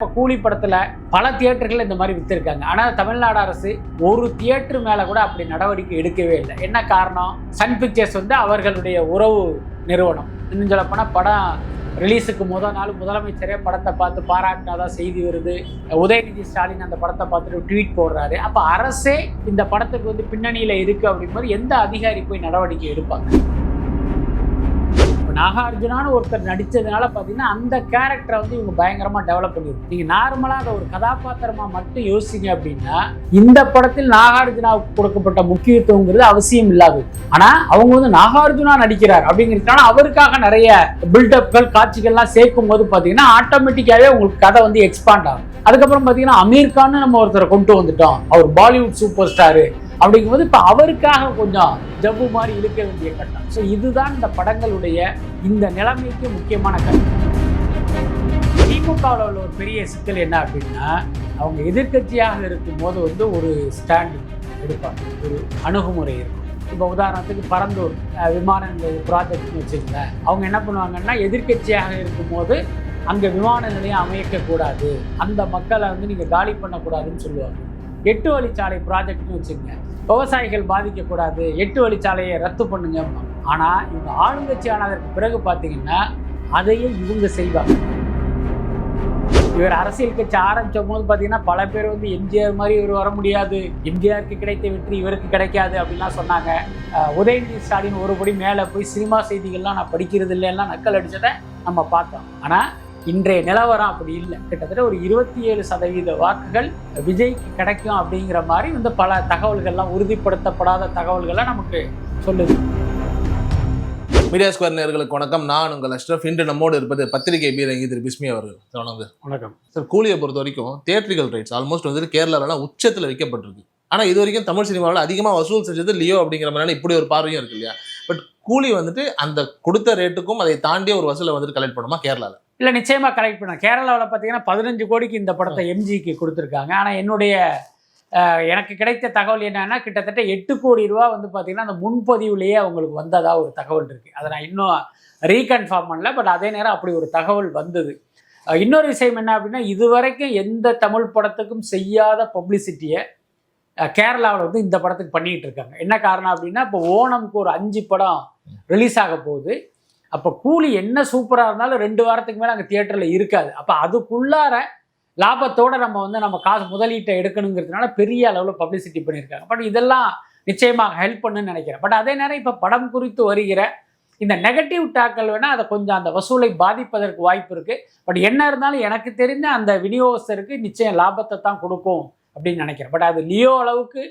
இப்போ கூலி படத்துல பல தியேட்டர்கள் இந்த மாதிரி விற்றுருக்காங்க ஆனால் தமிழ்நாடு அரசு ஒரு தியேட்டர் மேல கூட அப்படி நடவடிக்கை எடுக்கவே இல்லை. என்ன காரணம்? சன் பிக்சர்ஸ் வந்து அவர்களுடைய உறவு நிறுவனம். இன்னும் சொல்லப்போனால் படம் ரிலீஸுக்கு முதல் நாள் முதலமைச்சரே படத்தை பார்த்து பாராட்டினாதான் செய்தி வருது. உதயநிதி ஸ்டாலின் அந்த படத்தை பார்த்துட்டு ட்வீட் போடுறாரு. அப்போ அரசே இந்த படத்துக்கு வந்து பின்னணியில் இருக்கு அப்படிங்கும்போது எந்த அதிகாரி போய் நடவடிக்கை எடுப்பாங்க? இப்போ நாகார்ஜுனான்னு ஒருத்தர் நடித்ததுனால பார்த்தீங்கன்னா அந்த கேரக்டரை வந்து இவங்க பயங்கரமாக டெவலப் பண்ணியிருக்கு நீங்கள் நார்மலாக அதை ஒரு கதாபாத்திரமாக மட்டும் யோசிங்க அப்படின்னா இந்த படத்தில் நாகார்ஜுனாவுக்கு கொடுக்கப்பட்ட முக்கியத்துவங்கிறது அவசியம் இல்லாது. ஆனால் அவங்க வந்து நாகார்ஜுனா நடிக்கிறார் அப்படிங்கிறதுனால அவருக்காக நிறைய பில்டப்கள் காட்சிகள்லாம் சேர்க்கும் போது பார்த்தீங்கன்னா ஆட்டோமேட்டிக்காகவே உங்களுக்கு கதை வந்து எக்ஸ்பாண்ட் ஆகும். அதுக்கப்புறம் பார்த்தீங்கன்னா அமீர் கான்னு நம்ம ஒருத்தரை கொண்டு வந்துட்டோம். அவர் பாலிவுட் சூப்பர் ஸ்டாரு அப்படிங்கும்போது இப்போ அவருக்காக கொஞ்சம் ஜவ்வு மாதிரி இழுக்க வேண்டிய கட்டம். ஸோ இதுதான் இந்த படங்களுடைய இந்த நிலைமைக்கு முக்கியமான கட்டம் திமுகவில் உள்ள ஒரு பெரிய சிக்கல் என்ன அப்படின்னா அவங்க எதிர்க்கட்சியாக இருக்கும்போது வந்து ஒரு ஸ்டாண்டிங் எடுப்பாங்க. ஒரு அணுகுமுறை இருக்கும். இப்போ உதாரணத்துக்கு பரந்தூர் விமான நிலைய ப்ராஜெக்ட்னு வச்சுக்கோங்களேன். அவங்க என்ன பண்ணுவாங்கன்னா எதிர்க்கட்சியாக இருக்கும்போது அங்கே விமான நிலையம் அமைக்கக்கூடாது அந்த மக்களை வந்து நீங்கள் காலி பண்ணக்கூடாதுன்னு சொல்லுவாங்க. எட்டு வழிச்சாலை ப்ராஜெக்ட்னு வச்சுக்கோங்க. விவசாயிகள் பாதிக்கக்கூடாது. எட்டு வழிச்சாலையை ரத்து பண்ணுங்க ஆனால் இவங்க ஆளுங்கட்சி ஆனதற்கு பிறகு பார்த்தீங்கன்னா அதையே இவங்க செய்வாங்க. இவர் அரசியல் கட்சி ஆரம்பித்த போது பார்த்தீங்கன்னா பல பேர் வந்து எம்ஜிஆர் மாதிரி இவர் வர முடியாது. எம்ஜிஆருக்கு கிடைத்த வெற்றி இவருக்கு கிடைக்காது அப்படின்லாம் சொன்னாங்க. உதயநிதி ஸ்டாலின் ஒருபடி மேலே போய் சினிமா செய்திகள்லாம் நான் படிக்கிறது இல்லைன்னா நக்கல் அடித்ததை நம்ம பார்த்தோம். ஆனால் இன்றைய நிலவரம் அப்படி இல்லை. கிட்டத்தட்ட ஒரு இருபத்தி ஏழு சதவீத வாக்குகள் விஜய்க்கு கிடைக்கும் அப்படிங்கிற மாதிரி வந்து பல தகவல்கள்லாம் உறுதிப்படுத்தப்படாத தகவல்கள்லாம் நமக்கு சொல்லுது. மீடியா ஸ்கொயர் நேர்களுக்கு வணக்கம். நான் உங்கள் அஷ்ரஃப் இன்று நம்மோடு இருப்பது பத்திரிகை பீரங்கி திரு பிஸ்மி அவர்கள். வணக்கம் வணக்கம். சார் கூலியை பொறுத்த வரைக்கும் தேட்ரிக்கல் ரைட்ஸ் ஆல்மோஸ்ட் வந்துட்டு கேரளாலாம் உச்சத்தில் வைக்கப்பட்டிருக்கு. ஆனால் இது வரைக்கும் தமிழ் சினிமாவில் அதிகமாக வசூல் செஞ்சது லியோ அப்படிங்கிற மாதிரி இப்படி ஒரு பார்வையும் இருக்கு இல்லையா? பட் கூலி வந்துட்டு அந்த கொடுத்த ரேட்டுக்கும் அதை தாண்டிய ஒரு வசூலை வந்துட்டு கலெக்ட் பண்ணுமா கேரளாவில் இல்லை நிச்சயமாக கலெக்ட் பண்ண. கேரளாவில் பார்த்தீங்கன்னா பதினஞ்சு கோடிக்கு இந்த படத்தை எம்ஜிக்கு கொடுத்துருக்காங்க. ஆனால் என்னுடைய எனக்கு கிடைத்த தகவல் என்னன்னா கிட்டத்தட்ட எட்டு கோடி ரூபா வந்து பார்த்தீங்கன்னா அந்த முன்பதிவுலேயே அவங்களுக்கு வந்ததா ஒரு தகவல் இருக்குது அதை நான் இன்னும் ரீகன்ஃபார்ம் பண்ணல பட் அதே நேரம் அப்படி ஒரு தகவல் வந்தது. இன்னொரு விஷயம் என்ன அப்படின்னா இதுவரைக்கும் எந்த தமிழ் படத்துக்கும் செய்யாத பப்ளிசிட்டியை கேரளாவில் வந்து இந்த படத்துக்கு பண்ணிக்கிட்டு இருக்காங்க. என்ன காரணம் அப்படின்னா இப்போ ஓணம்க்கு ஒரு அஞ்சு படம் ரிலீஸ் ஆக போகுது. அப்போ கூலி என்ன சூப்பராக இருந்தாலும் ரெண்டு வாரத்துக்கு மேலே அங்கே தியேட்டரில் இருக்காது. அப்போ அதுக்குள்ளார லாபத்தோட நம்ம வந்து நம்ம காசு முதலீட்டை எடுக்கணுங்கிறதுனால பெரிய அளவில் பப்ளிசிட்டி பண்ணியிருக்காங்க. பட் இதெல்லாம் நிச்சயமாக ஹெல்ப் பண்ணுன்னு நினைக்கிறேன். பட் அதே நேரம் இப்போ படம் குறித்து வருகிற இந்த நெகட்டிவ் டாக்கள் வேணால் அதை கொஞ்சம் அந்த வசூலை பாதிப்பதற்கு வாய்ப்பு இருக்குது பட் என்ன இருந்தாலும் எனக்கு தெரிஞ்ச அந்த விநியோகஸ்தருக்கு நிச்சயம் லாபத்தை தான் கொடுக்கும் அப்படின்னு நினைக்கிறேன். பட் அது லியோ அளவுக்கு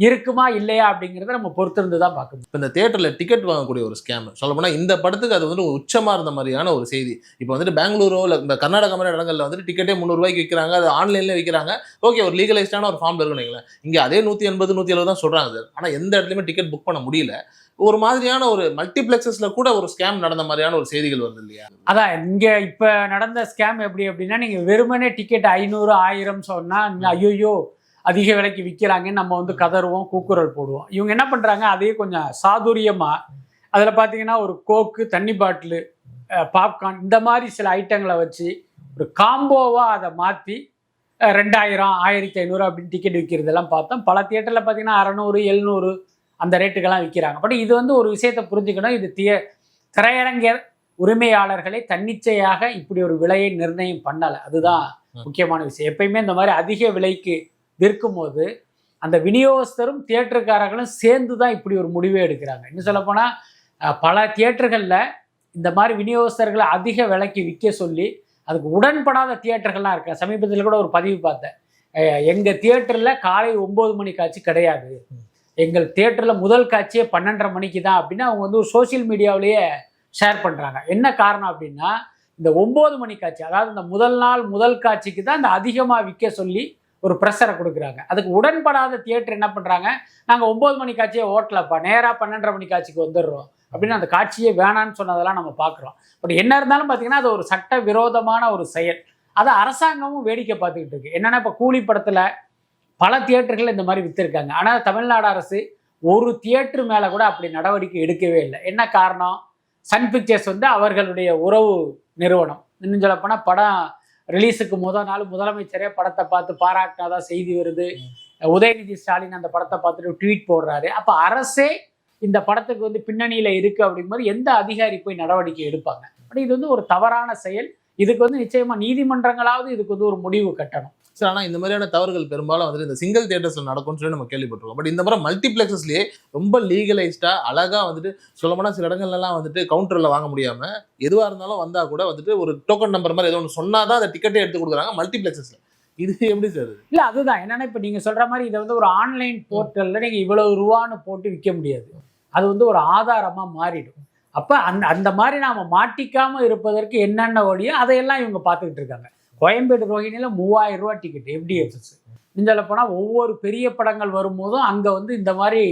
இருக்குமா இல்லையா அப்படிங்கிறத நம்ம பொறுத்திருந்து தான் பார்க்கணும் இப்போ இந்த தேட்டரில் டிக்கெட் வாங்கக்கூடிய ஒரு ஸ்கேம் சொல்ல போனால் இந்த படத்துக்கு அது வந்து ஒரு உச்சமாக இருந்த மாதிரியான ஒரு செய்தி. இப்போ வந்துட்டு பெங்களூரோ இல்லை இந்த கர்நாடகா மாதிரி இடங்களில் வந்துட்டு டிக்கெட்டே முந்நூறுவாய்க்கு விற்கிறாங்க அது ஆன்லைனில் விற்கிறாங்க ஓகே ஒரு லீகலைஸ்டான ஒரு ஃபார்ம் இருக்குன்னு இங்கே அதே நூற்றி எண்பது நூற்றி எழுபது தான் சொல்கிறாங்க சார். ஆனால் எந்த இடத்துலையுமே டிக்கெட் புக் பண்ண முடியல. ஒரு மாதிரியான ஒரு மல்டிப்ளெக்ஸஸில் கூட ஒரு ஸ்கேம் நடந்த மாதிரியான ஒரு செய்திகள் வருது இல்லையா? அதான் இங்கே இப்போ நடந்த ஸ்கேம் எப்படி அப்படின்னா நீங்கள் வெறுமனே டிக்கெட் ஐநூறு ஆயிரம் சொன்னால் ஐயோ அதிக விலைக்கு விற்கிறாங்கன்னு நம்ம வந்து கதறுவோம் கூக்குரல் போடுவோம். இவங்க என்ன பண்ணுறாங்க அதையே கொஞ்சம் சாதுரியமாக அதில் பார்த்தீங்கன்னா ஒரு கோக்கு தண்ணி பாட்டிலு பாப்கார்ன் இந்த மாதிரி சில ஐட்டங்களை வச்சு ஒரு காம்போவாக அதை மாற்றி ரெண்டாயிரம் ஆயிரத்தி ஐநூறு அப்படின்னு டிக்கெட் விற்கிறதெல்லாம் பார்த்தோம். பல தியேட்டரில் பார்த்தீங்கன்னா அறநூறு எழுநூறு அந்த ரேட்டுக்கெல்லாம் விற்கிறாங்க பட் இது வந்து ஒரு விஷயத்தை புரிஞ்சுக்கணும். இது திய திரையரங்கர் உரிமையாளர்களை தன்னிச்சையாக இப்படி ஒரு விலையை நிர்ணயம் பண்ணலை. அதுதான் முக்கியமான விஷயம். எப்பயுமே இந்த மாதிரி அதிக விலைக்கு விற்கும்போது அந்த விநியோகஸ்தரும் தியேட்டருக்காரர்களும் சேர்ந்து தான் இப்படி ஒரு முடிவே எடுக்கிறாங்க. இன்னும் சொல்லப்போனால் பல தியேட்டர்களில் இந்த மாதிரி விநியோகஸ்தர்களை அதிக விலைக்கு விற்க சொல்லி அதுக்கு உடன்படாத தியேட்டர்கள்லாம் இருக்கு சமீபத்தில் கூட ஒரு பதிவு பார்த்தேன். எங்கள் தியேட்டரில் காலை ஒம்பது மணி காட்சி கிடையாது. எங்கள் தியேட்டரில் முதல் காட்சியே பன்னெண்டரை மணிக்கு தான் அப்படின்னு அவங்க வந்து ஒரு சோஷியல் மீடியாவிலேயே ஷேர் பண்ணுறாங்க என்ன காரணம் அப்படின்னா இந்த ஒம்பது மணி காட்சி அதாவது இந்த முதல் நாள் முதல் காட்சிக்கு தான் இந்த அதிகமாக விற்க சொல்லி ஒரு ப்ரெஷரை கொடுக்குறாங்க. அதுக்கு உடன்படாத தியேட்டர் என்ன பண்ணுறாங்க நாங்கள் ஒம்பது மணி காட்சியை ஓட்டலப்பா. நேராக பன்னெண்டரை மணி காட்சிக்கு வந்துடுறோம். அப்படின்னு அந்த காட்சியே வேணான்னு சொன்னதெல்லாம் நம்ம பார்க்குறோம். பட் என்ன இருந்தாலும் பார்த்தீங்கன்னா அது ஒரு சட்ட விரோதமான ஒரு செயல். அதை அரசாங்கமும் வேடிக்கை பார்த்துக்கிட்டு இருக்கு. என்னென்னா இப்போ கூலி படத்தில் பல தியேட்டர்கள் இந்த மாதிரி விற்றுருக்காங்க ஆனால் தமிழ்நாடு அரசு ஒரு தியேட்டர் மேலே கூட அப்படி நடவடிக்கை எடுக்கவே இல்லை. என்ன காரணம்? சன் பிக்சர்ஸ் வந்து அவர்களுடைய உறவு நிறுவனம். இன்னும் சொல்லப்போனால் படம் ரிலீஸுக்கு முத நாள் முதலமைச்சரே படத்தை பார்த்து பாராட்டினாதான் செய்தி வருது. உதயநிதி ஸ்டாலின் அந்த படத்தை பார்த்துட்டு ட்வீட் போடுறாரு. அப்ப அரசே இந்த படத்துக்கு வந்து பின்னணியில இருக்கு அப்படிங்கும்போது எந்த அதிகாரி போய் நடவடிக்கை எடுப்பாங்க? அப்படி இது வந்து ஒரு தவறான செயல். இதுக்கு வந்து நிச்சயமா நீதிமன்றங்களாவது இதுக்கு வந்து ஒரு முடிவு கட்டணும். சார் ஆனால் இந்த மாதிரியான தவறுகள் பெரும்பாலும் வந்துட்டு இந்த சிங்கிள் தியேட்டர்ஸ்ல நடக்கும்னு சொல்லி நம்ம கேள்விப்பட்டிருக்கோம். பட் இந்த மாதிரி மல்டிப்ளெக்ஸஸ்லேயே ரொம்ப லீகலைஸ்டாக அழகாக வந்துட்டு சொல்லப்போனால் சில இடங்கள்லாம் வந்துட்டு கவுண்டரில் வாங்க முடியாமல் எதுவாக இருந்தாலும் வந்தால் கூட வந்துட்டு ஒரு டோக்கன் நம்பர் மாதிரி ஏதோ ஒன்று சொன்னால் தான் அந்த டிக்கெட்டே எடுத்து கொடுக்குறாங்க மல்டிப்ளெக்ஸஸில் இது எப்படி சார் இல்லை அதுதான். என்னென்னா இப்போ நீங்கள் சொல்கிற மாதிரி இதை வந்து ஒரு ஆன்லைன் போர்ட்டலில் நீங்கள் இவ்வளவு ரூபான்னு போட்டு விற்க முடியாது. அது வந்து ஒரு ஆதாரமாக மாறிடும். அப்போ அந்த அந்த மாதிரி நாம் மாட்டிக்காமல் இருப்பதற்கு என்னென்ன வழியோ அதையெல்லாம் இவங்க பார்த்துக்கிட்டு இருக்காங்க. கோயம்பேடு ரோஹிணியில் மூவாயிரம் ரூபா டிக்கெட் எஃப்டிஎஃப்எஸ் சொல்ல போனால் ஒவ்வொரு பெரிய படங்கள் வரும்போதும் அங்கே வந்து இந்த மாதிரி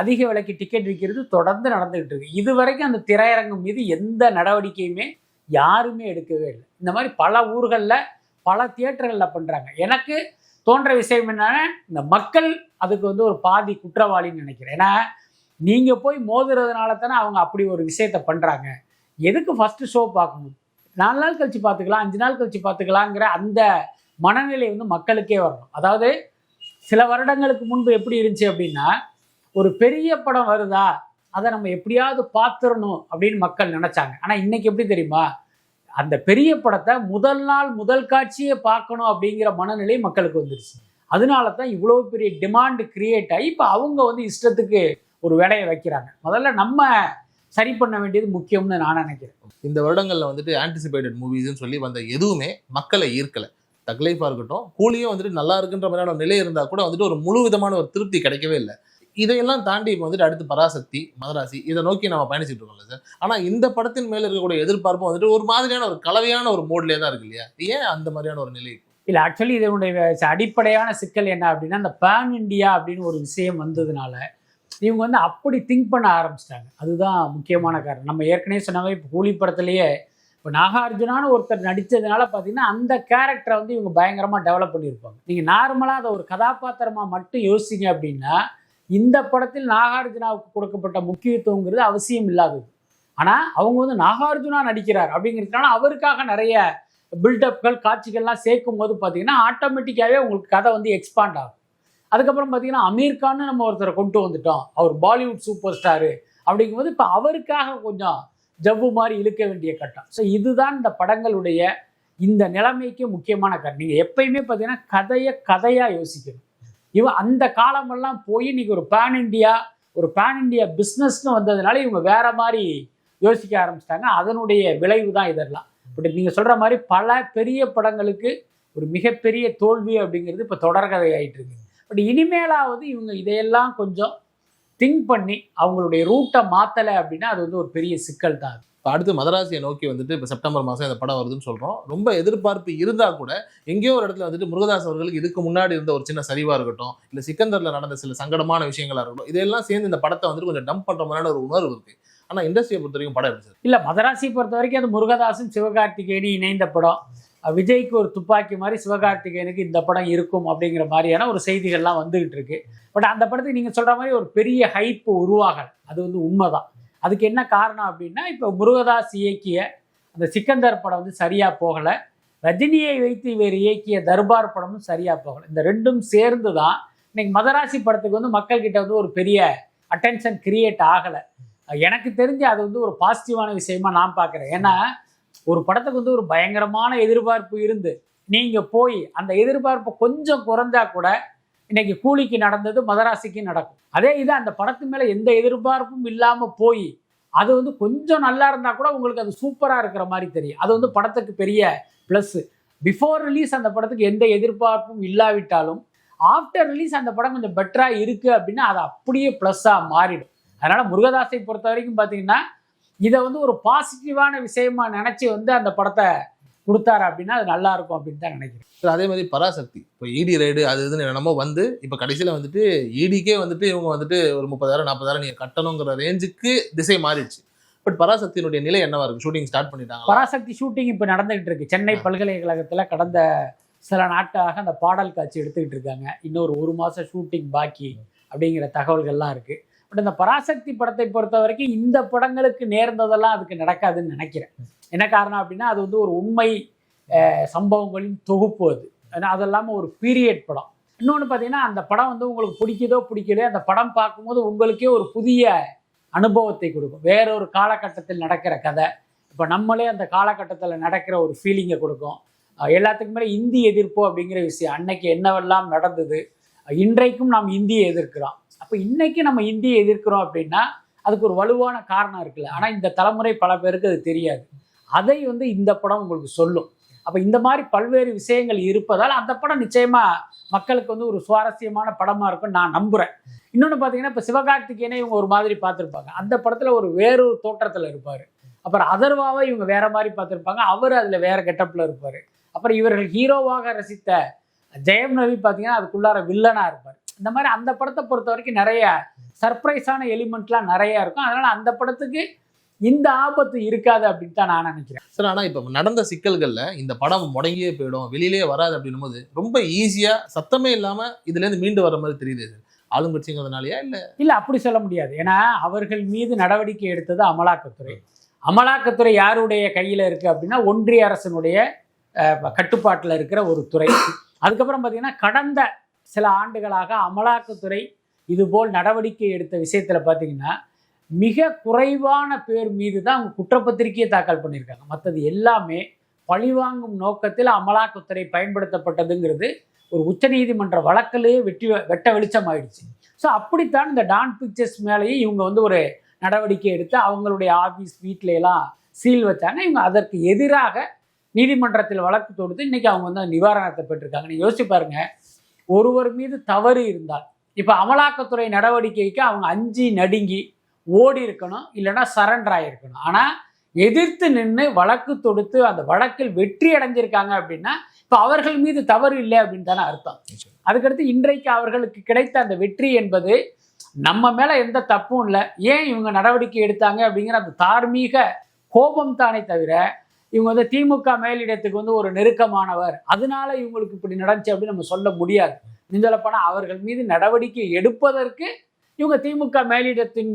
அதிக விலைக்கு டிக்கெட் விற்கிறது தொடர்ந்து நடந்துகிட்டு இருக்கு. இது வரைக்கும் அந்த திரையரங்கம் மீது எந்த நடவடிக்கையுமே யாருமே எடுக்கவே இல்லை. இந்த மாதிரி பல ஊர்களில் பல தியேட்டர்களில் பண்ணுறாங்க எனக்கு தோன்ற விஷயம் என்னன்னா இந்த மக்கள் அதுக்கு வந்து ஒரு பாதி குற்றவாளின்னு நினைக்கிறேன். ஏன்னா நீங்கள் போய் மோதுறதுனால தானே அவங்க அப்படி ஒரு விஷயத்த பண்ணுறாங்க எதுக்கு ஃபஸ்ட்டு ஷோ பார்க்கணும்? நாலு நாள் கழிச்சு பார்த்துக்கலாம் அஞ்சு நாள் கழிச்சு பார்த்துக்கலாங்கிற அந்த மனநிலை வந்து மக்களுக்கே வரணும். அதாவது சில வருடங்களுக்கு முன்பு எப்படி இருந்துச்சு அப்படின்னா ஒரு பெரிய படம் வருதா அதை நம்ம எப்படியாவது பார்த்துடணும் அப்படின்னு மக்கள் நினச்சாங்க. ஆனால் இன்னைக்கு எப்படி தெரியுமா? அந்த பெரிய படத்தை முதல் நாள் முதல் காட்சியை பார்க்கணும் அப்படிங்கிற மனநிலை மக்களுக்கு வந்துருச்சு. அதனால தான் இவ்வளோ பெரிய டிமாண்ட் கிரியேட் ஆகி இப்போ அவங்க வந்து இஷ்டத்துக்கு ஒரு விலையை வைக்கிறாங்க. முதல்ல நம்ம சரி பண்ண வேண்டியது முக்கியம்னு நான் நினைக்கிறேன். இந்த வருடங்கள்ல வந்துட்டு ஆன்டிசிபேட்டட் மூவிஸ்னு சொல்லி வந்த எதுவுமே மக்களை ஈர்க்கல. தக்லைஃபா இருக்கட்டும் கூலியும் வந்துட்டு நல்லா இருக்குன்ற மாதிரியான நிலை இருந்தா கூட வந்துட்டு ஒரு முழு விதமான ஒரு திருப்தி கிடைக்கவே இல்லை. இதையெல்லாம் தாண்டி இப்போ வந்துட்டு அடுத்து பராசக்தி மதராசி இதை நோக்கி நம்ம பயணிச்சுட்டு இருக்கோம்ல சார். ஆனா இந்த படத்தின் மேல இருக்கக்கூடிய எதிர்பார்ப்பும் வந்துட்டு ஒரு மாதிரியான ஒரு கலவையான ஒரு மோட்லேயே தான் இருக்கு இல்லையா? ஏன் அந்த மாதிரியான ஒரு நிலை? இல்லை ஆக்சுவலி இதனுடைய அடிப்படையான சிக்கல் என்ன அப்படின்னா இந்த பேன் இண்டியா அப்படின்னு ஒரு விஷயம் வந்ததுனால இவங்க வந்து அப்படி திங்க் பண்ண ஆரம்பிச்சிட்டாங்க. அதுதான் முக்கியமான காரணம். நம்ம ஏற்கனவே சொன்ன மாதிரி இப்போ கூலி படத்துலேயே இப்போ நாகார்ஜுனான்னு ஒருத்தர் நடித்ததுனால பார்த்தீங்கன்னா அந்த கேரக்டரை வந்து இவங்க பயங்கரமாக டெவலப் பண்ணியிருப்பாங்க. நீங்கள் நார்மலாக அதை ஒரு கதாபாத்திரமாக மட்டும் யோசிங்க அப்படின்னா இந்த படத்தில் நாகார்ஜுனாவுக்கு கொடுக்கப்பட்ட முக்கியத்துவங்கிறது அவசியம் இல்லாதது. ஆனால் அவங்க வந்து நாகார்ஜுனா நடிக்கிறார் அப்படிங்கிறதுனால அவருக்காக நிறைய பில்டப்கள் காட்சிகள்லாம் சேர்க்கும் போது பார்த்தீங்கன்னா ஆட்டோமேட்டிக்காகவே உங்களுக்கு கதை வந்து எக்ஸ்பாண்ட் ஆகும். அதுக்கப்புறம் பார்த்தீங்கன்னா அமீர்கான்னு நம்ம ஒருத்தரை கொண்டு வந்துட்டோம். அவர் பாலிவுட் சூப்பர் ஸ்டாரு அப்படிங்கும்போது இப்போ அவருக்காக கொஞ்சம் ஜவ்வு மாதிரி இழுக்க வேண்டிய கட்டம். ஸோ இதுதான் இந்த படங்களுடைய இந்த நிலைமைக்கு முக்கியமான கட்டம் நீங்கள் எப்பயுமே பார்த்தீங்கன்னா கதையை கதையாக யோசிக்கணும். இவன் அந்த காலமெல்லாம் போய் இன்னைக்கு ஒரு பேன் இண்டியா ஒரு பேன் இண்டியா பிஸ்னஸ்னு வந்ததுனால இவங்க வேற மாதிரி யோசிக்க ஆரம்பிச்சிட்டாங்க. அதனுடைய விளைவு தான் இதெல்லாம். பட் நீங்கள் சொல்கிற மாதிரி பல பெரிய படங்களுக்கு ஒரு மிகப்பெரிய தோல்வி அப்படிங்கிறது இப்போ தொடர்கதை இருக்குது இருக்கு. பட் இனிமேலாவது இவங்க இதையெல்லாம் கொஞ்சம் திங்க் பண்ணி அவங்களுடைய ரூட்டை மாற்றலை அப்படின்னா அது வந்து ஒரு பெரிய சிக்கல் தான். இப்போ அடுத்து மதராசியை நோக்கி வந்துட்டு இப்போ செப்டம்பர் மாதம் இந்த படம் வருதுன்னு சொல்கிறோம் ரொம்ப எதிர்பார்ப்பு இருந்தால் கூட எங்கேயோ ஒரு இடத்துல வந்துட்டு முருகதாஸ் அவர்களுக்கு இதுக்கு முன்னாடி இருந்த ஒரு சின்ன சரிவாக இருக்கட்டும் இல்லை சிக்கந்தரில் நடந்த சில சங்கடமான விஷயங்களா இருக்கட்டும் இதெல்லாம் சேர்ந்து இந்த படத்தை வந்துட்டு கொஞ்சம் டம்ப் பண்ணுற மாதிரியான ஒரு உணர்வு இருக்கு. ஆனால் இண்டஸ்ட்ரியை பொறுத்த வரைக்கும் படம் சார்? இல்ல மதராசி பொறுத்த வரைக்கும் அது முருகதாசும் சிவகார்த்திகேயனும் இணைந்த படம். விஜய்க்கு ஒரு துப்பாக்கி மாதிரி சிவகார்த்திகேயனுக்கு இந்த படம் இருக்கும் அப்படிங்கிற மாதிரியான ஒரு செய்திகள்லாம் வந்துகிட்டு இருக்கு. பட் அந்த படத்துக்கு நீங்கள் சொல்கிற மாதிரி ஒரு பெரிய ஹைப் உருவாகல. அது வந்து உண்மைதான். அதுக்கு என்ன காரணம் அப்படின்னா இப்போ முருகதாஸ் இயக்கிய அந்த சிக்கந்தர் படம் வந்து சரியாக போகலை. ரஜினியை வைத்து இவர் இயக்கிய தர்பார் படமும் சரியாக போகலை. இந்த ரெண்டும் சேர்ந்து தான் இன்னைக்கு மதராசி படத்துக்கு வந்து மக்கள்கிட்ட வந்து ஒரு பெரிய அட்டென்ஷன் கிரியேட் ஆகலை. எனக்கு தெரிஞ்சு அது வந்து ஒரு பாசிட்டிவான விஷயமா நான் பார்க்குறேன். ஏன்னா ஒரு படத்துக்கு வந்து ஒரு பயங்கரமான எதிர்பார்ப்பு இருந்து நீங்கள் போய் அந்த எதிர்பார்ப்பு கொஞ்சம் குறைஞ்சா கூட இன்னைக்கு கூலிக்கு நடந்தது மதராசிக்கு நடக்கும். அதே இது அந்த படத்து மேலே எந்த எதிர்பார்ப்பும் இல்லாமல் போய் அது வந்து கொஞ்சம் நல்லா இருந்தால் கூட உங்களுக்கு அது சூப்பராக இருக்கிற மாதிரி தெரியும். அது வந்து படத்துக்கு பெரிய ப்ளஸ்ஸு பிஃபோர் ரிலீஸ் அந்த படத்துக்கு எந்த எதிர்பார்ப்பும் இல்லாவிட்டாலும் ஆஃப்டர் ரிலீஸ் அந்த படம் கொஞ்சம் பெட்டராக இருக்குது அப்படின்னா அது அப்படியே ப்ளஸ்ஸாக மாறிடும். அதனால் முருகதாசை பொறுத்த வரைக்கும் பார்த்தீங்கன்னா இதை வந்து ஒரு பாசிட்டிவான விஷயமா நினைச்சு வந்து அந்த படத்தை கொடுத்தாரு அப்படின்னா அது நல்லா இருக்கும் அப்படின்னு தான் நினைக்கிறேன். அதே மாதிரி பராசக்தி. இப்போ இடி ரைடு அது இதுன்னு என்னமோ வந்து இப்போ கடைசியில் வந்துட்டு இடிக்கே வந்துட்டு இவங்க வந்துட்டு ஒரு முப்பதாயிரம் நாற்பதாயிரம் நீங்கள் கட்டணுங்கிற ரேஞ்சுக்கு திசை மாறிடுச்சு. பட் பராசக்தியினுடைய நிலை என்னவா இருக்கு? ஷூட்டிங் ஸ்டார்ட் பண்ணிட்டாங்க பராசக்தி ஷூட்டிங் இப்போ நடந்துகிட்டு இருக்கு. சென்னை பல்கலைக்கழகத்துல கடந்த சில நாட்களாக அந்த பாடல் காட்சி எடுத்துக்கிட்டு இருக்காங்க. இன்னொரு ஒரு மாசம் ஷூட்டிங் பாக்கி அப்படிங்கிற தகவல்கள்லாம் இருக்கு. பட் இந்த பராசக்தி படத்தை பொறுத்த வரைக்கும் இந்த படங்களுக்கு நேர்ந்ததெல்லாம் அதுக்கு நடக்காதுன்னு நினைக்கிறேன். என்ன காரணம் அப்படின்னா அது வந்து ஒரு உண்மை சம்பவங்களின் தொகுப்பு அது. அது இல்லாமல் ஒரு பீரியட் படம். இன்னொன்று பார்த்தீங்கன்னா அந்த படம் வந்து உங்களுக்கு பிடிக்குதோ பிடிக்கலையோ அந்த படம் பார்க்கும்போது உங்களுக்கே ஒரு புதிய அனுபவத்தை கொடுக்கும். வேற ஒரு காலகட்டத்தில் நடக்கிற கதை. இப்போ நம்மளே அந்த காலகட்டத்தில் நடக்கிற ஒரு ஃபீலிங்கை கொடுக்கும். எல்லாத்துக்குமே எல்லாத்துக்கும் மேலே இந்தி எதிர்ப்பு அப்படிங்கிற விஷயம் அன்னைக்கு என்னவெல்லாம் நடந்தது இன்றைக்கும் நாம் இந்தியை எதிர்க்கிறோம். அப்போ இன்னைக்கு நம்ம இந்தியை எதிர்க்கிறோம் அப்படின்னா அதுக்கு ஒரு வலுவான காரணம் இருக்குல்ல. ஆனால் இந்த தலைமுறை பல பேருக்கு அது தெரியாது. அதை வந்து இந்த படம் உங்களுக்கு சொல்லும். அப்போ இந்த மாதிரி பல்வேறு விஷயங்கள் இருப்பதால் அந்த படம் நிச்சயமாக மக்களுக்கு வந்து ஒரு சுவாரஸ்யமான படமாக இருக்கும் நான் நம்புகிறேன் இன்னொன்று பார்த்தீங்கன்னா இப்போ சிவகார்த்திகேயனை இவங்க ஒரு மாதிரி பார்த்துருப்பாங்க. அந்த படத்தில் ஒரு வேறொரு தோற்றத்தில் இருப்பார். அப்புறம் அதர்வாவை இவங்க வேற மாதிரி பார்த்துருப்பாங்க. அவர் அதில் வேற கெட்டப்பில் இருப்பார். அப்புறம் இவர்கள் ஹீரோவாக ரசித்த ஜெயம் ரவி பார்த்தீங்கன்னா அதுக்குள்ளார வில்லனாக இருப்பார். இந்த மாதிரி அந்த படத்தை பொறுத்த வரைக்கும் நிறைய சர்ப்ரைஸான எலிமெண்ட்லாம் நிறைய இருக்கும். அதனால அந்த படத்துக்கு இந்த ஆபத்து இருக்காது அப்படின்னு தான் நான் நினைக்கிறேன். சார் ஆனா இப்ப நடந்த சிக்கல்கள்ல இந்த படம் முடங்கியே போயிடும் வெளியிலே வராது அப்படின்னும் போது ரொம்ப ஈஸியா சத்தமே இல்லாம இதுல இருந்து மீண்டு வர மாதிரி தெரியுது சார் ஆளுங்கட்சிங்கிறதுனாலயா இல்ல? இல்லை அப்படி சொல்ல முடியாது. ஏன்னா அவர்கள் மீது நடவடிக்கை எடுத்தது அமலாக்கத்துறை. அமலாக்கத்துறை யாருடைய கையில் இருக்குது அப்படின்னா ஒன்றிய அரசனுடைய கட்டுப்பாட்டில் இருக்கிற ஒரு துறை. அதுக்கப்புறம் பார்த்தீங்கன்னா கடந்த சில ஆண்டுகளாக அமலாக்கத்துறை இதுபோல் நடவடிக்கை எடுத்த விஷயத்தில் பார்த்தீங்கன்னா மிக குறைவான பேர் மீது தான் அவங்க குற்றப்பத்திரிக்கையை தாக்கல் பண்ணியிருக்காங்க. மற்றது எல்லாமே பழிவாங்கும் நோக்கத்தில் அமலாக்கத்துறை பயன்படுத்தப்பட்டதுங்கிறது ஒரு உச்சநீதிமன்ற வழக்கிலேயே வெட்டி வெட்ட வெளிச்சம் ஆயிடுச்சு ஸோ அப்படித்தான் இந்த டான் பிக்சர்ஸ் மேலேயும் இவங்க வந்து ஒரு நடவடிக்கை எடுத்து அவங்களுடைய ஆஃபீஸ் வீட்ல எல்லாம் சீல் வச்சாங்க. இவங்க அதற்கு எதிராக நீதிமன்றத்தில் வழக்கு தொடுத்து இன்னைக்கு அவங்க வந்து அந்த நிவாரணத்தை பெற்றிருக்காங்க. நீங்கள் யோசிச்சு பாருங்கள் ஒருவர் மீது தவறு இருந்தால். இப்போ அமலாக்கத்துறை நடவடிக்கைக்கு அவங்க அஞ்சு நடுங்கி ஓடி இருக்கணும் இல்லைன்னா சரண்டர் ஆகிருக்கணும் ஆனால் எதிர்த்து நின்று வழக்கு தொடுத்து அந்த வழக்கில் வெற்றி அடைஞ்சிருக்காங்க அப்படின்னா இப்போ அவர்கள் மீது தவறு இல்லை அப்படின்னு தானே அர்த்தம். அதுக்கடுத்து இன்றைக்கு அவர்களுக்கு கிடைத்த அந்த வெற்றி என்பது நம்ம மேல எந்த தப்பும் இல்லை. ஏன் இவங்க நடவடிக்கை எடுத்தாங்க அப்படிங்கிற அந்த தார்மீக கோபம் தானே தவிர இவங்க வந்து திமுக மேலிடத்துக்கு வந்து ஒரு நெருக்கமானவர். அதனால இவங்களுக்கு இப்படி நடந்துச்சு அப்படின்னு நம்ம சொல்ல முடியாது. நிஞ்சலப்போனால் அவர்கள் மீது நடவடிக்கை எடுப்பதற்கு இவங்க திமுக மேலிடத்தின்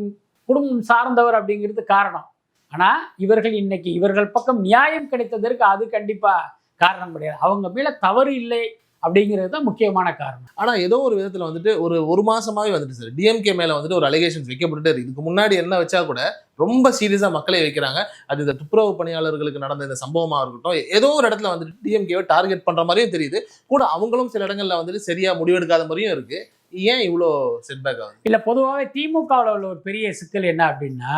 குடும்பம் சார்ந்தவர் அப்படிங்கிறது காரணம். ஆனால் இவர்கள் இன்னைக்கு இவர்கள் பக்கம் நியாயம் கிடைத்ததற்கு அது கண்டிப்பாக காரணம் கிடையாது. அவங்க மேலே தவறு இல்லை அப்படிங்கிறது தான் முக்கியமான காரணம். ஆனா ஏதோ ஒரு விதத்துல வந்துட்டு ஒரு ஒரு மாசமாவே வந்துட்டு சார் டிஎம்கே மேல வந்துட்டு ஒரு அலிகேஷன்ஸ் வைக்கப்பட்டு இதுக்கு முன்னாடி என்ன வச்சா கூட ரொம்ப சீரியஸா மக்களை வைக்கிறாங்க. அது இந்த துப்புரவு பணியாளர்களுக்கு நடந்த இந்த சம்பவமா இருக்கட்டும் ஏதோ ஒரு இடத்துல வந்துட்டு டிஎம்கேவை டார்கெட் பண்ற மாதிரியும் தெரியுது. கூட அவங்களும் சில இடங்கள்ல வந்துட்டு சரியா முடிவெடுக்காத மாதிரியும் இருக்கு. ஏன் இவ்வளோ செட்பேக் ஆகுது? இல்லை பொதுவாகவே திமுகவில் உள்ள ஒரு பெரிய சிக்கல் என்ன அப்படின்னா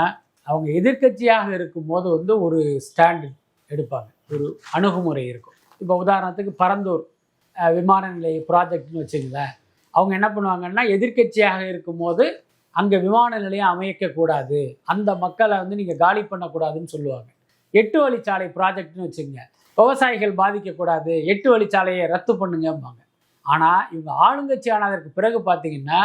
அவங்க எதிர்க்கட்சியாக இருக்கும்போது வந்து ஒரு ஸ்டாண்டு எடுப்பாங்க. ஒரு அணுகுமுறை இருக்கும். இப்போ உதாரணத்துக்கு பரந்தூர். விமான நிலைய ப்ராஜெக்ட்னு வச்சுங்களேன் அவங்க என்ன பண்ணுவாங்கன்னா எதிர்க்கட்சியாக இருக்கும்போது அங்கே விமான நிலையம் அமைக்கக்கூடாது அந்த மக்களை வந்து நீங்கள் காலி பண்ணக்கூடாதுன்னு சொல்லுவாங்க. எட்டு வழிச்சாலை ப்ராஜெக்ட்னு வச்சுங்க விவசாயிகள் பாதிக்கக்கூடாது. எட்டு வழிச்சாலையை ரத்து பண்ணுங்கம்பாங்க. ஆனால் இவங்க ஆளுங்கட்சி ஆனதற்கு பிறகு பார்த்தீங்கன்னா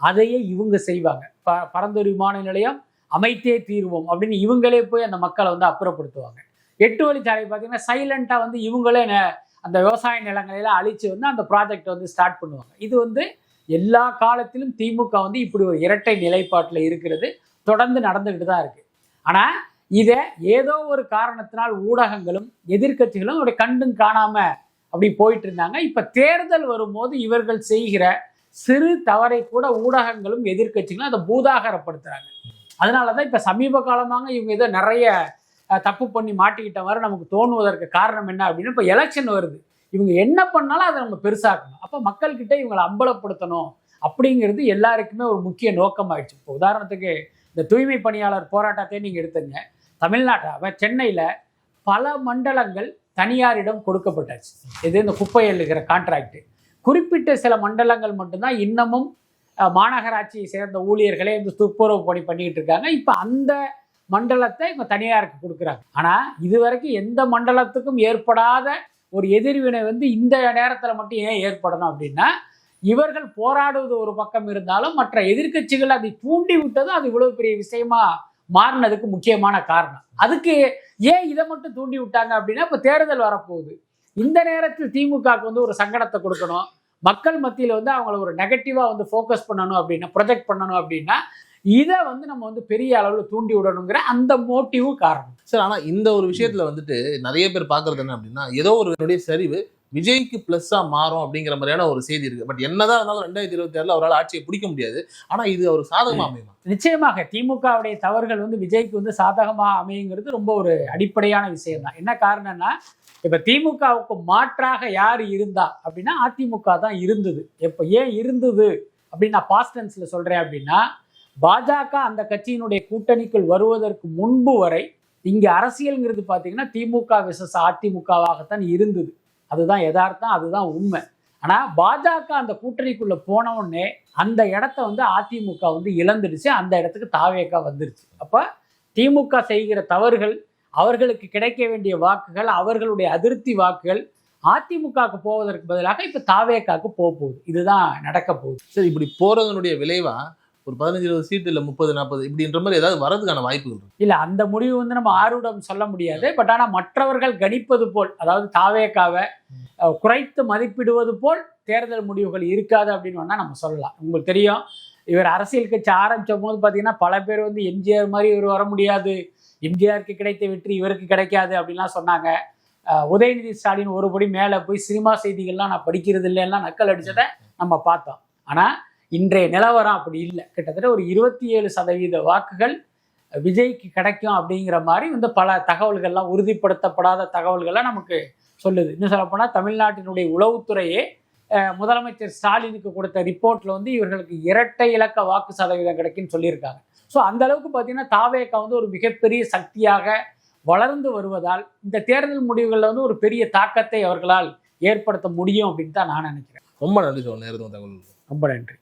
அதையே இவங்க செய்வாங்க. ப பரந்தூர் விமான நிலையம் அமைத்தே தீர்வோம் அப்படின்னு இவங்களே போய் அந்த மக்களை வந்து அப்புறப்படுத்துவாங்க. எட்டு வழிச்சாலை பார்த்தீங்கன்னா சைலண்ட்டாக வந்து இவங்களே ந- அந்த விவசாய நிலங்களெல்லாம் அழிச்சு வந்து அந்த ப்ராஜெக்ட் வந்து ஸ்டார்ட் பண்ணுவாங்க. இது வந்து எல்லா காலத்திலும் திமுக வந்து இப்படி ஒரு இரட்டை நிலைப்பாட்டில் இருக்கிறது தொடர்ந்து நடந்துக்கிட்டு தான் இருக்கு. ஆனால் இதை ஏதோ ஒரு காரணத்தினால் ஊடகங்களும் எதிர்க்கட்சிகளும் ஒரு கண்டும் காணாம அப்படி போயிட்டு இருந்தாங்க. இப்ப தேர்தல் வரும்போது இவர்கள் செய்கிற சிறு தவறை கூட ஊடகங்களும் எதிர்க்கட்சிகளும் அதை பூதாகரப்படுத்துறாங்க. அதனாலதான் இப்ப சமீப காலமாக இவங்க ஏதோ நிறைய தப்பு பண்ணி மாட்டிக்கிட்ட மாதிரி நமக்கு தோணுவதற்கு காரணம் என்ன அப்படின்னு இப்போ எலெக்ஷன் வருது. இவங்க என்ன பண்ணாலும் அதை நம்ம பெருசாக்கணும். அப்போ மக்கள்கிட்ட இவங்களை அம்பலப்படுத்தணும் அப்படிங்கிறது எல்லாருக்குமே ஒரு முக்கிய நோக்கமாயிடுச்சு. இப்போ உதாரணத்துக்கு இந்த தூய்மை பணியாளர் போராட்டத்தை நீங்கள் எடுத்துங்க. தமிழ்நாட்டை சென்னையில் பல மண்டலங்கள் தனியாரிடம் கொடுக்கப்பட்டாச்சு. இது இந்த குப்பை எழுகிற கான்ட்ராக்ட் குறிப்பிட்ட சில மண்டலங்கள் மட்டும்தான் இன்னமும் மாநகராட்சியை சேர்ந்த ஊழியர்களே இந்த துப்புரவு பணி பண்ணிக்கிட்டு இருக்காங்க. இப்போ அந்த மண்டலத்தை இவங்க தனியாருக்கு கொடுக்குறாங்க. ஆனால் இதுவரைக்கும் எந்த மண்டலத்துக்கும் ஏற்படாத ஒரு எதிர்வினை வந்து இந்த நேரத்தில் மட்டும் ஏன் ஏற்படணும் அப்படின்னா இவர்கள் போராடுவது ஒரு பக்கம் இருந்தாலும் மற்ற எதிர்க்கட்சிகள் அதை தூண்டி விட்டது அது இவ்வளவு பெரிய விஷயமா மாறினதுக்கு முக்கியமான காரணம். அதுக்கு ஏன் இதை மட்டும் தூண்டி விட்டாங்க அப்படின்னா இப்போ தேர்தல் வரப்போகுது. இந்த நேரத்தில் திமுகவுக்கு வந்து ஒரு சங்கடத்தை கொடுக்கணும். மக்கள் மத்தியில் வந்து அவங்கள ஒரு நெகட்டிவாக வந்து ஃபோக்கஸ் பண்ணணும் அப்படின்னா ப்ரொஜெக்ட் பண்ணணும் அப்படின்னா இதை வந்து நம்ம வந்து பெரிய அளவில் தூண்டி விடணுங்கிற அந்த மோட்டிவும் காரணம். சார் ஆனா இந்த ஒரு விஷயத்துல வந்துட்டு நிறைய பேர் பாக்குறது என்ன அப்படின்னா ஏதோ ஒரு சரிவு விஜய்க்கு பிளஸ்ஸா மாறும் அப்படிங்கிற மாதிரியான ஒரு செய்தி இருக்கு. பட் என்னதான் இருந்தாலும் ரெண்டாயிரத்தி இருபத்தி ஆறுல அவரால் ஆட்சியை பிடிக்க முடியாது. ஆனா இது ஒரு சாதகமா அமையுமா? நிச்சயமாக திமுகவுடைய தவறுகள் வந்து விஜய்க்கு வந்து சாதகமாக அமையுங்கிறது ரொம்ப ஒரு அடிப்படையான விஷயம் தான் என்ன காரணம்னா இப்போ திமுகவுக்கு மாற்றாக யார் இருந்தா அப்படின்னா அதிமுக தான் இருந்தது. எப்போ ஏன் இருந்தது? அப்படின்னு நான் பாஸ்ட் டென்ஸில் சொல்கிறேன் அப்படின்னா பாஜக அந்த கட்சியினுடைய கூட்டணிக்குள் வருவதற்கு முன்பு வரை இங்கே அரசியல்ங்கிறது பார்த்தீங்கன்னா திமுக விசஸ் அதிமுகவாகத்தான் இருந்தது. அதுதான் யதார்த்தம் அதுதான் உண்மை. ஆனால் பாஜக அந்த கூட்டணிக்குள்ளே போனவுடனே அந்த இடத்த வந்து அதிமுக வந்து இழந்துடுச்சு. அந்த இடத்துக்கு தாவேக்கா வந்துருச்சு. அப்போ திமுக செய்கிற தவறுகள் அவர்களுக்கு கிடைக்க வேண்டிய வாக்குகள் அவர்களுடைய அதிருப்தி வாக்குகள் அதிமுகவுக்கு போவதற்கு பதிலாக இப்போ தாவேக்காவுக்கு போக போகுது. இதுதான் நடக்க போகுது. சரி இப்படி போகிறதுனுடைய விளைவாக ஒரு பதினஞ்சு இருபது சீட் இல்லை முப்பது நாற்பது இப்படின்ற மாதிரி ஏதாவது வரதுக்கான வாய்ப்புகள் இருக்கு. இல்லை அந்த முடிவு வந்து நம்ம ஆர்வம் சொல்ல முடியாது. பட் ஆனால் மற்றவர்கள் கணிப்பது போல் அதாவது தாவேக்காவை குறைத்து மதிப்பிடுவது போல் தேர்தல் முடிவுகள் இருக்காது அப்படின்னு வந்தால் நம்ம சொல்லலாம். உங்களுக்கு தெரியும் இவர் அரசியல் கட்சி ஆரம்பித்த போது பார்த்தீங்கன்னா பல பேர் வந்து எம்ஜிஆர் மாதிரி இவர் வர முடியாது. எம்ஜிஆருக்கு கிடைத்த வெற்றி இவருக்கு கிடைக்காது அப்படின்லாம் சொன்னாங்க. உதயநிதி ஸ்டாலின் ஒருபடி மேலே போய் சினிமா செய்திகள்லாம் நான் படிக்கிறது இல்லைன்னா நக்கல் அடித்ததை நம்ம பார்த்தோம். ஆனால் இன்றைய நிலவரம் அப்படி இல்லை. கிட்டத்தட்ட ஒரு இருபத்தி ஏழு சதவீத வாக்குகள் விஜய்க்கு கிடைக்கும் அப்படிங்கிற மாதிரி வந்து பல தகவல்கள்லாம் உறுதிப்படுத்தப்படாத தகவல்கள்லாம் நமக்கு சொல்லுது. இன்னும் சொல்லப்போனால் தமிழ்நாட்டினுடைய உளவுத்துறையே முதலமைச்சர் ஸ்டாலினுக்கு கொடுத்த ரிப்போர்ட்ல வந்து இவர்களுக்கு இரட்டை இலக்க வாக்கு சதவீதம் கிடைக்குன்னு சொல்லியிருக்காங்க. ஸோ அந்த அளவுக்கு பார்த்தீங்கன்னா தாவேக்கா வந்து ஒரு மிகப்பெரிய சக்தியாக வளர்ந்து வருவதால் இந்த தேர்தல் முடிவுகளில் வந்து ஒரு பெரிய தாக்கத்தை அவர்களால் ஏற்படுத்த முடியும் அப்படின்னு தான் நான் நினைக்கிறேன். ரொம்ப நன்றி நேரத்துக்கு தகவல் ரொம்ப நன்றி.